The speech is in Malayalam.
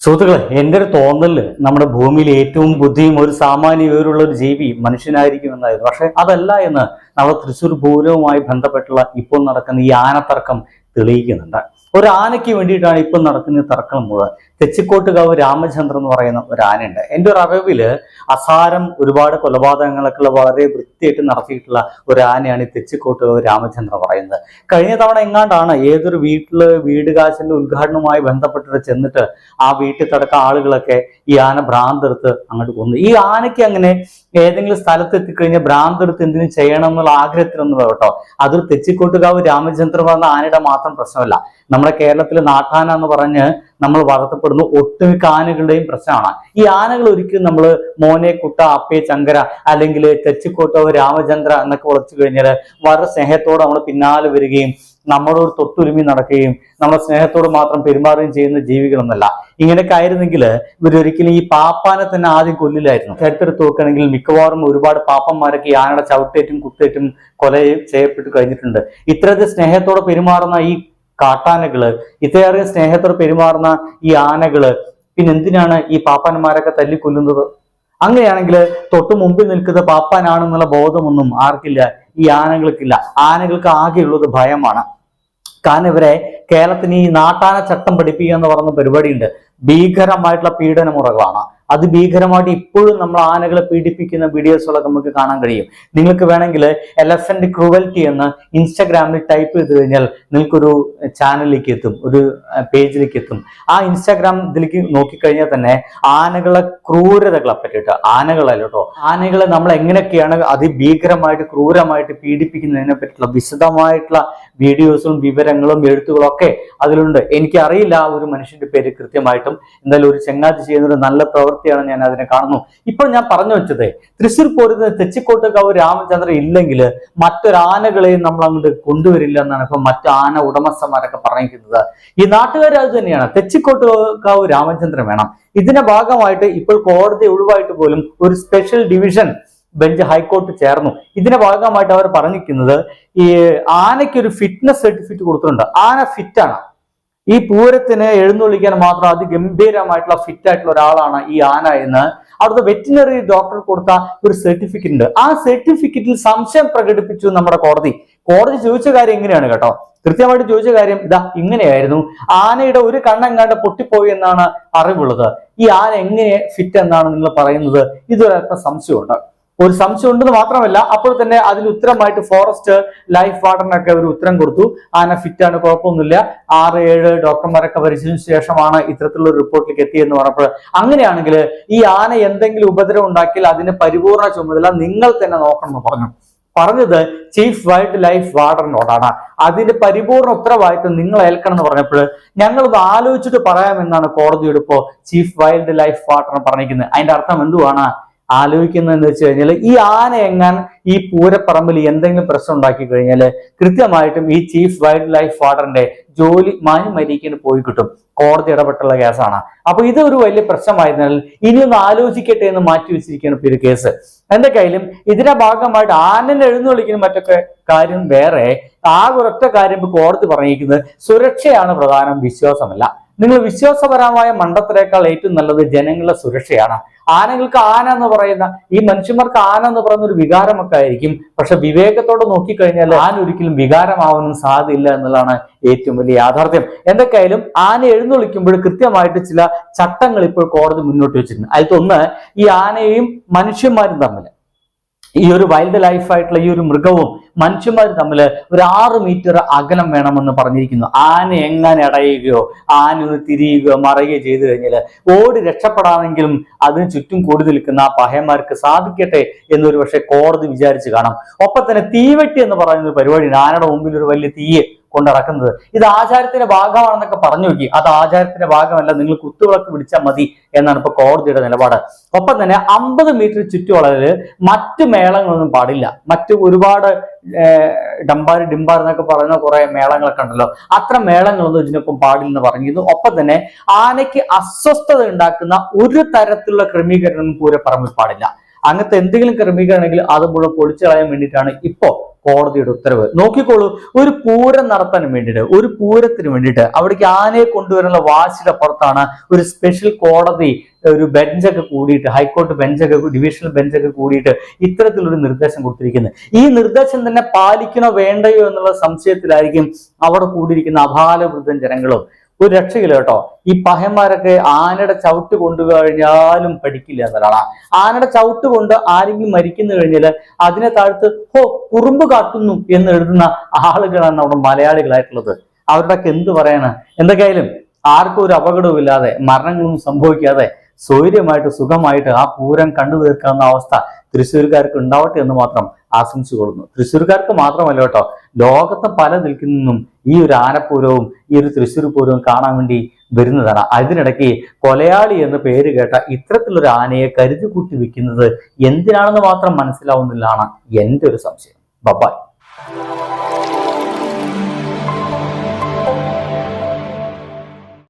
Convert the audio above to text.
സുഹൃത്തുക്കളെ എന്റെ ഒരു തോന്നൽ നമ്മുടെ ഭൂമിയിൽ ഏറ്റവും ബുദ്ധിയും ഒരു സാമാന്യ വിവരമുള്ള ഒരു ജീവി മനുഷ്യനായിരിക്കും എന്നായിരുന്നു. പക്ഷെ അതല്ല എന്ന് നമ്മുടെ തൃശ്ശൂർ പൂരവുമായി ബന്ധപ്പെട്ടുള്ള ഇപ്പോൾ നടക്കുന്ന ഈ ആനത്തർക്കം തെളിയിക്കുന്നുണ്ട്. ഒരു ആനയ്ക്ക് വേണ്ടിയിട്ടാണ് ഇപ്പം നടക്കുന്ന തർക്കം മുഴുവൻ. തെച്ചിക്കോട്ടുകാവ് രാമചന്ദ്രൻ എന്ന് പറയുന്ന ഒരു ആനയുണ്ട്. എന്റെ ഒരു അറിവിൽ അസാരം ഒരുപാട് കൊലപാതകങ്ങളൊക്കെ വളരെ വൃത്തിയായിട്ട് നടത്തിയിട്ടുള്ള ഒരു ആനയാണ് ഈ തെച്ചിക്കോട്ടുകാവ് രാമചന്ദ്രൻ പറയുന്നത്. കഴിഞ്ഞ തവണ എങ്ങാണ്ടാണ് ഏതൊരു വീട്ടിൽ വീട് കാശിന്റെ ഉദ്ഘാടനവുമായി ബന്ധപ്പെട്ടിട്ട് ചെന്നിട്ട് ആ വീട്ടിൽ കിടക്കുന്ന ആളുകളൊക്കെ ഈ ആന ഭ്രാന്തെടുത്ത് അങ്ങോട്ട് കൊന്നു. ഈ ആനയ്ക്ക് അങ്ങനെ ഏതെങ്കിലും സ്ഥലത്ത് എത്തിക്കഴിഞ്ഞാൽ ഭ്രാന്തെടുത്ത് എന്തിനും ചെയ്യണം എന്നുള്ള ആഗ്രഹത്തിലൊന്നും കേട്ടോ. അതൊരു തെച്ചിക്കോട്ടുകാവ് രാമചന്ദ്രൻ പറഞ്ഞ ആനയുടെ മാത്രം പ്രശ്നമല്ല. നമ്മുടെ കേരളത്തിലെ നാട്ടാന എന്ന് പറഞ്ഞ് നമ്മൾ വളർത്തപ്പെടുന്ന ഒട്ടുമിക്ക ആനകളുടെയും പ്രശ്നമാണ്. ഈ ആനകൾ ഒരിക്കലും നമ്മൾ മോനെ കുട്ട അപ്പേ ചങ്കര അല്ലെങ്കിൽ തെച്ചിക്കോട്ടാവ് രാമചന്ദ്ര എന്നൊക്കെ വിളിച്ചു കഴിഞ്ഞാൽ വളരെ സ്നേഹത്തോടെ നമ്മൾ പിന്നാലെ വരികയും നമ്മളോട് തൊട്ടുരുമി നടക്കുകയും നമ്മളെ സ്നേഹത്തോട് മാത്രം പെരുമാറുകയും ചെയ്യുന്ന ജീവികളൊന്നല്ല. ഇങ്ങനെയൊക്കെ ആയിരുന്നെങ്കിൽ ഇവരൊരിക്കലും ഈ പാപ്പാനെ തന്നെ ആദ്യം കൊല്ലില്ലായിരുന്നു. ചരിത്രത്തിൽ നോക്കുകയാണെങ്കിൽ മിക്കവാറും ഒരുപാട് പാപ്പന്മാരൊക്കെ ആനയുടെ ചവിട്ടേറ്റും കുത്തേറ്റും കൊല ചെയ്യപ്പെട്ട് കഴിഞ്ഞിട്ടുണ്ട്. ഇത്തരത്തിൽ സ്നേഹത്തോടെ പെരുമാറുന്ന ഈ കാട്ടാനകൾ ഇത്രയേറെ സ്നേഹത്തോടെ പെരുമാറുന്ന ഈ ആനകൾ പിന്നെ എന്തിനാണ് ഈ പാപ്പാന്മാരൊക്കെ തല്ലിക്കൊല്ലുന്നത്? അങ്ങനെയാണെങ്കിൽ തൊട്ടു മുമ്പിൽ നിൽക്കുന്ന പാപ്പാനാണെന്നുള്ള ബോധമൊന്നും ആർക്കില്ല. ഈ ആനകൾക്കില്ല. ആനകൾക്ക് ആകെയുള്ളത് ഭയമാണ്. കാരണം ഇവരെ കേരളത്തിന് ഈ നാട്ടാന ചട്ടം പഠിപ്പിക്കുക എന്ന് പറയുന്ന പരിപാടിയുണ്ട്. ഭീകരമായിട്ടുള്ള പീഡന മുറകളാണ് അത് ഭീകരമായിട്ട് ഇപ്പോഴും നമ്മൾ ആനകളെ പീഡിപ്പിക്കുന്ന വീഡിയോസുകളൊക്കെ നമുക്ക് കാണാൻ കഴിയും. നിങ്ങൾക്ക് വേണമെങ്കിൽ എലഫന്റ് ക്രൂവൽറ്റി എന്ന് ഇൻസ്റ്റാഗ്രാമിൽ ടൈപ്പ് ചെയ്ത് കഴിഞ്ഞാൽ നിങ്ങൾക്കൊരു ചാനലിലേക്ക് എത്തും ഒരു പേജിലേക്ക് എത്തും. ആ ഇൻസ്റ്റാഗ്രാം ഇതിലേക്ക് നോക്കിക്കഴിഞ്ഞാൽ തന്നെ ആനകളെ ക്രൂരതകളെ പറ്റിയിട്ട് ആനകളല്ല കേട്ടോ. ആനകളെ നമ്മൾ എങ്ങനെയൊക്കെയാണ് അതിഭീകരമായിട്ട് ക്രൂരമായിട്ട് പീഡിപ്പിക്കുന്നതിനെ പറ്റിയിട്ടുള്ള വിശദമായിട്ടുള്ള വീഡിയോസും വിവരങ്ങളും എഴുത്തുകളും ഒക്കെ അതിലുണ്ട്. എനിക്കറിയില്ല ആ ഒരു മനുഷ്യന്റെ പേര് കൃത്യമായിട്ടും. എന്തായാലും ഒരു ചെങ്ങാതി ചെയ്യുന്ന ഒരു നല്ല പ്രവൃത്തിയാണ് ഞാൻ അതിനെ കാണുന്നു. ഇപ്പോൾ ഞാൻ പറഞ്ഞു വെച്ചത് തൃശ്ശൂർ പോരുന്ന തെച്ചിക്കോട്ടുകാവ് രാമചന്ദ്രൻ ഇല്ലെങ്കിൽ മറ്റൊരാനകളെയും നമ്മൾ അങ്ങോട്ട് കൊണ്ടുവരില്ല എന്നാണ് ഇപ്പൊ മറ്റു ആന ഉടമസ്ഥന്മാരൊക്കെ പറഞ്ഞിരിക്കുന്നത് ഈ നാട്ടുകാർ അത് തന്നെയാണ്. തെച്ചിക്കോട്ടുകാവ് രാമചന്ദ്രൻ വേണം. ഇതിന്റെ ഭാഗമായിട്ട് ഇപ്പോൾ കോടതി ഒഴിവായിട്ട് പോലും ഒരു സ്പെഷ്യൽ ഡിവിഷൻ ബെഞ്ച് ഹൈക്കോർട്ട് ചേർന്നു. ഇതിന്റെ ഭാഗമായിട്ട് അവർ പറഞ്ഞിരിക്കുന്നത് ഈ ആനയ്ക്ക് ഒരു ഫിറ്റ്നസ് സർട്ടിഫിക്കറ്റ് കൊടുത്തിട്ടുണ്ട്. ആന ഫിറ്റ് ആണ്. ഈ പൂരത്തിന് എഴുന്നള്ളിക്കാൻ മാത്രം അതിഗംഭീരമായിട്ടുള്ള ഫിറ്റ് ആയിട്ടുള്ള ഒരാളാണ് ഈ ആന എന്ന്. അവിടുത്തെ വെറ്റിനറി ഡോക്ടർ കൊടുത്ത ഒരു സർട്ടിഫിക്കറ്റ് ഉണ്ട്. ആ സർട്ടിഫിക്കറ്റിൽ സംശയം പ്രകടിപ്പിച്ചു നമ്മുടെ കോടതി. കോടതി ചോദിച്ച കാര്യം എങ്ങനെയാണ് കേട്ടോ. കൃത്യമായിട്ട് ചോദിച്ച കാര്യം ഇതാ ഇങ്ങനെയായിരുന്നു. ആനയുടെ ഒരു കണ്ണെങ്ങാണ്ട് പൊട്ടിപ്പോയി എന്നാണ് അറിവുള്ളത്. ഈ ആന എങ്ങനെ ഫിറ്റ് എന്നാണ് നിങ്ങൾ പറയുന്നത്? ഇതൊരൽപ്പം സംശയമുണ്ട്. ഒരു സംശയം ഉണ്ടെന്ന് മാത്രമല്ല അപ്പോൾ തന്നെ അതിന് ഉത്തരമായിട്ട് ഫോറസ്റ്റ് ലൈഫ് വാർഡനൊക്കെ ഒരു ഉത്തരം കൊടുത്തു. ആന ഫിറ്റ് ആണ് കുഴപ്പമൊന്നുമില്ല. ആറ് ഏഴ് ഡോക്ടർമാരൊക്കെ പരിശോധിച്ച ശേഷമാണ് ഇത്തരത്തിലുള്ള റിപ്പോർട്ടിലേക്ക് എത്തിയെന്ന് പറഞ്ഞപ്പോൾ അങ്ങനെയാണെങ്കിൽ ഈ ആന എന്തെങ്കിലും ഉപദ്രവം ഉണ്ടാക്കിയാൽ അതിന് പരിപൂർണ ചുമതല നിങ്ങൾ തന്നെ നോക്കണം എന്ന് പറഞ്ഞു. പറഞ്ഞത് ചീഫ് വൈൽഡ് ലൈഫ് വാർഡനോടാണ് അതിന്റെ പരിപൂർണ ഉത്തരവാദിത്വം നിങ്ങൾ ഏൽക്കണം എന്ന് പറഞ്ഞപ്പോൾ ഞങ്ങൾ ഇത് ആലോചിച്ചിട്ട് പറയാമെന്നാണ് കോടതിയുടെ ഇപ്പോ ചീഫ് വൈൽഡ് ലൈഫ് വാർഡൻ പറഞ്ഞിരിക്കുന്നത്. അതിന്റെ അർത്ഥം എന്തുവാണ്? ആലോചിക്കുന്നതെന്ന് വെച്ച് കഴിഞ്ഞാൽ ഈ ആന എങ്ങാൻ ഈ പൂരപ്പറമ്പിൽ എന്തെങ്കിലും പ്രശ്നം ഉണ്ടാക്കി കഴിഞ്ഞാൽ കൃത്യമായിട്ടും ഈ ചീഫ് വൈൽഡ് ലൈഫ് വാർഡറിന്റെ ജോലി മാഞ്ഞു മരിക്കുന്നു പോയി കിട്ടും. കോടതി ഇടപെട്ടുള്ള കേസാണ്. അപ്പൊ ഇത് ഒരു വലിയ പ്രശ്നമായതിനാൽ ഇനിയൊന്ന് ആലോചിക്കട്ടെ എന്ന് മാറ്റി വെച്ചിരിക്കുകയാണ് ഇപ്പൊ ഒരു കേസ്. എന്റെ കയ്യിലും ഇതിന്റെ ഭാഗമായിട്ട് ആനനെ എഴുന്നള്ളിക്കുന്ന മറ്റൊക്കെ കാര്യം വേറെ. ആ ഒരൊറ്റ കാര്യം കോടതി പറഞ്ഞിരിക്കുന്നത് സുരക്ഷയാണ് പ്രധാനം വിശ്വാസമല്ല. നിങ്ങൾ വിശ്വാസപരമായ മണ്ടത്തിനേക്കാൾ ഏറ്റവും നല്ലത് ജനങ്ങളുടെ സുരക്ഷയാണ്. ആനകൾക്ക് ആന എന്ന് പറയുന്ന ഈ മനുഷ്യന്മാർക്ക് ആന എന്ന് പറയുന്ന ഒരു വികാരമൊക്കെ ആയിരിക്കും. പക്ഷെ വിവേകത്തോടെ നോക്കിക്കഴിഞ്ഞാൽ ആന ഒരിക്കലും വികാരമാവാനും സാധ്യതയില്ല എന്നുള്ളതാണ് ഏറ്റവും വലിയ യാഥാർത്ഥ്യം. എന്തൊക്കെയായാലും ആന എഴുന്നള്ളിക്കുമ്പോൾ കൃത്യമായിട്ട് ചില ചട്ടങ്ങൾ ഇപ്പോൾ കോടതി മുന്നോട്ട് വെച്ചിട്ടുണ്ട്. അതിലൊന്ന് ഈ ആനയെയും മനുഷ്യന്മാരും തമ്മിൽ. ഈ ഒരു വൈൽഡ് ലൈഫ് ആയിട്ടുള്ള ഈ ഒരു മൃഗവും മനുഷ്യന്മാരും തമ്മിൽ ഒരു ആറ് മീറ്റർ അകലം വേണമെന്ന് പറഞ്ഞിരിക്കുന്നു. ആന എങ്ങനെ അടയുകയോ ആന ഒന്ന് തിരിയുകയോ മറയുകയോ ചെയ്തു കഴിഞ്ഞാൽ ഓടി രക്ഷപ്പെടാമെങ്കിലും അതിന് ചുറ്റും കൂടി നിൽക്കുന്ന ആ പഹയന്മാർക്ക് സാധിക്കട്ടെ എന്നൊരു പക്ഷേ കോടതി വിചാരിച്ച് കാണാം. ഒപ്പം തന്നെ തീവെട്ടി എന്ന് പറയുന്ന ഒരു പരിപാടി ആനയുടെ മുമ്പിൽ ഒരു വലിയ തീയെ കൊണ്ടിറക്കുന്നത് ഇത് ആചാരത്തിന്റെ ഭാഗമാണെന്നൊക്കെ പറഞ്ഞു നോക്കി. അത് ആചാരത്തിന്റെ ഭാഗമല്ല. നിങ്ങൾ കുത്തുവിളക്ക് പിടിച്ചാൽ മതി എന്നാണ് ഇപ്പൊ കോടതിയുടെ നിലപാട്. ഒപ്പം തന്നെ അമ്പത് മീറ്റർ ചുറ്റുവളവിൽ മറ്റു മേളങ്ങളൊന്നും പാടില്ല. മറ്റു ഒരുപാട് ഡംബാർ ഡിംബാർ എന്നൊക്കെ പറയുന്ന കുറെ മേളങ്ങളൊക്കെ ഉണ്ടല്ലോ. അത്ര മേളങ്ങളൊന്നും ഇതിനൊപ്പം പാടില്ലെന്ന് പറഞ്ഞിരുന്നു. ഒപ്പം തന്നെ ആനയ്ക്ക് അസ്വസ്ഥത ഉണ്ടാക്കുന്ന ഒരു തരത്തിലുള്ള ക്രമീകരണം പൂരപ്പറമ്പിൽ പാടില്ല. അങ്ങനത്തെ എന്തെങ്കിലും ക്രമീകരണമെങ്കിൽ അത് മുഴുവൻ പൊളിച്ചു കളയാൻ വേണ്ടിയിട്ടാണ് ഇപ്പോ കോടതിയുടെ ഉത്തരവ്. നോക്കിക്കോളൂ ഒരു പൂരം നടത്താൻ വേണ്ടിയിട്ട് ഒരു പൂരത്തിന് വേണ്ടിയിട്ട് അവിടേക്ക് ആനയെ കൊണ്ടുവരുന്ന വാശിയുടെ പുറത്താണ് ഒരു സ്പെഷ്യൽ കോടതി ഒരു ബെഞ്ചൊക്കെ കൂടിയിട്ട് ഹൈക്കോടതി ബെഞ്ചൊക്കെ ഡിവിഷണൽ ബെഞ്ചൊക്കെ കൂടിയിട്ട് ഇത്തരത്തിലൊരു നിർദ്ദേശം കൊടുത്തിരിക്കുന്നത്. ഈ നിർദ്ദേശം തന്നെ പാലിക്കണോ വേണ്ടയോ എന്നുള്ള സംശയത്തിലായിരിക്കും അവിടെ കൂടിയിരിക്കുന്ന അപാലവൃദ്ധം ജനങ്ങളും. ഒരു രക്ഷയില്ല കേട്ടോ. ഈ പഹന്മാരൊക്കെ ആനയുടെ ചവിട്ട് കൊണ്ടു കഴിഞ്ഞാലും പഠിക്കില്ല എന്നതാണ് ആനയുടെ ചവിട്ട് കൊണ്ട് ആരെങ്കിലും മരിക്കുന്നു കഴിഞ്ഞാൽ അതിനെ താഴ്ത്ത് ഹോ കുറുമ്പ് കാട്ടുന്നു എന്ന് എഴുതുന്ന ആളുകളാണ് നമ്മുടെ മലയാളികളായിട്ടുള്ളത്. അവരുടെയൊക്കെ എന്ത് പറയാണ്? എന്തൊക്കെയായാലും ആർക്കും ഒരു അപകടവും ഇല്ലാതെ മരണങ്ങളൊന്നും സംഭവിക്കാതെ സ്വൈര്യമായിട്ട് സുഖമായിട്ട് ആ പൂരം കണ്ടു തീർക്കാവുന്ന അവസ്ഥ തൃശ്ശൂർക്കാർക്ക് ഉണ്ടാവട്ടെ എന്ന് മാത്രം ആശംസിച്ചു കൊള്ളുന്നു തൃശ്ശൂർക്കാർക്ക് മാത്രമല്ല കേട്ടോ ലോകത്തെ പല നിൽക്കിൽ നിന്നും ഈ ഒരു ആനപ്പൂരവും ഈ ഒരു തൃശ്ശൂർ പൂരവും കാണാൻ വേണ്ടി വരുന്നതാണ്. അതിനിടയ്ക്ക് കൊലയാളി എന്ന പേര് കേട്ട ഇത്തരത്തിലൊരു ആനയെ കരുതി കൂട്ടി വെക്കുന്നത് എന്തിനാണെന്ന് മാത്രം മനസ്സിലാവുന്നില്ലാണ് എന്റെ ഒരു സംശയം. ബബായ്